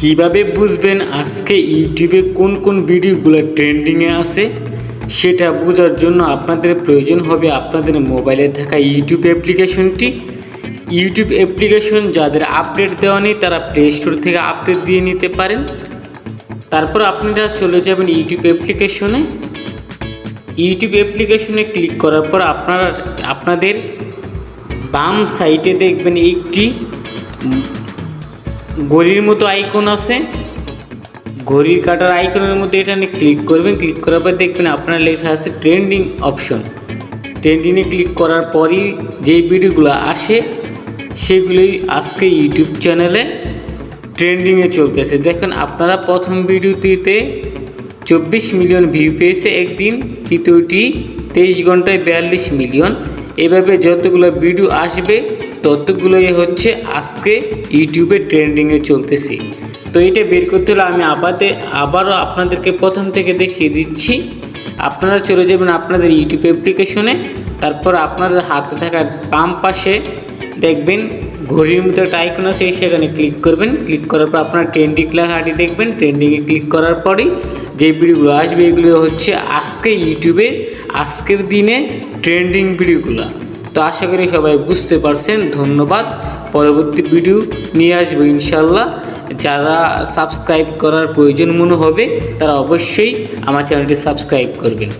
কীভাবে বুঝবেন আজকে ইউটিউবে কোন কোন ভিডিওগুলো ট্রেন্ডিংয়ে আছে? সেটা বোঝার জন্য আপনাদের প্রয়োজন হবে আপনাদের মোবাইলে থাকা ইউটিউব অ্যাপ্লিকেশনটি। ইউটিউব অ্যাপ্লিকেশন যাদের আপডেট দেওয়া নেই, তারা প্লে স্টোর থেকে আপডেট দিয়ে নিতে পারেন। তারপর আপনারা চলে যাবেন ইউটিউব অ্যাপ্লিকেশনে। ইউটিউব অ্যাপ্লিকেশনে ক্লিক করার পর আপনারা আপনাদের বাম সাইডে দেখবেন একটি ঘড়ির মতো আইকন আছে। ঘড়ির কাটার আইকনের মধ্যে এটা নিয়ে ক্লিক করবেন। ক্লিক করার পর দেখবেন আপনার লেখা আছে ট্রেন্ডিং অপশন ট্রেন্ডিংয়ে ক্লিক করার পরই যেই ভিডিওগুলো আসে, সেগুলোই আজকে ইউটিউব চ্যানেলে ট্রেন্ডিংয়ে চলতেছে। দেখেন, আপনারা প্রথম ভিডিওটিতে চব্বিশ মিলিয়ন ভিউ পেয়েছে একদিন তৃতীয়টি তেইশ ঘন্টায় বিয়াল্লিশ মিলিয়ন। এভাবে যতগুলো ভিডিও আসবে ততগুলোই হচ্ছে আজকে ইউটিউবে ট্রেন্ডিংয়ে চলতেছে। তো এটা বের করতে হলে আমি আবাতে আবারও আপনাদেরকে প্রথম থেকে দেখিয়ে দিচ্ছি। আপনারা চলে যাবেন আপনাদের ইউটিউব অ্যাপ্লিকেশনে। তারপর আপনাদের হাতে থাকা বাম পাশে দেখবেন ঘড়ির মতো একটা আইকন আছে সেখানে ক্লিক করবেন। ক্লিক করার পর আপনার ট্রেন্ডিং লেখাটি দেখবেন। ট্রেন্ডিংয়ে ক্লিক করার পরেই যে ভিডিওগুলো আসবে, এগুলো হচ্ছে আজকে ইউটিউবে, আজকের দিনে ট্রেন্ডিং ভিডিওগুলো। তো আশা করি সবাই বুঝতে পারছেন, ধন্যবাদ। পরবর্তী ভিডিও নিয়ে আসব ইনশাল্লাহ যারা সাবস্ক্রাইব করার প্রয়োজন মনে হবে, তারা অবশ্যই আমার চ্যানেলটি সাবস্ক্রাইব করবেন।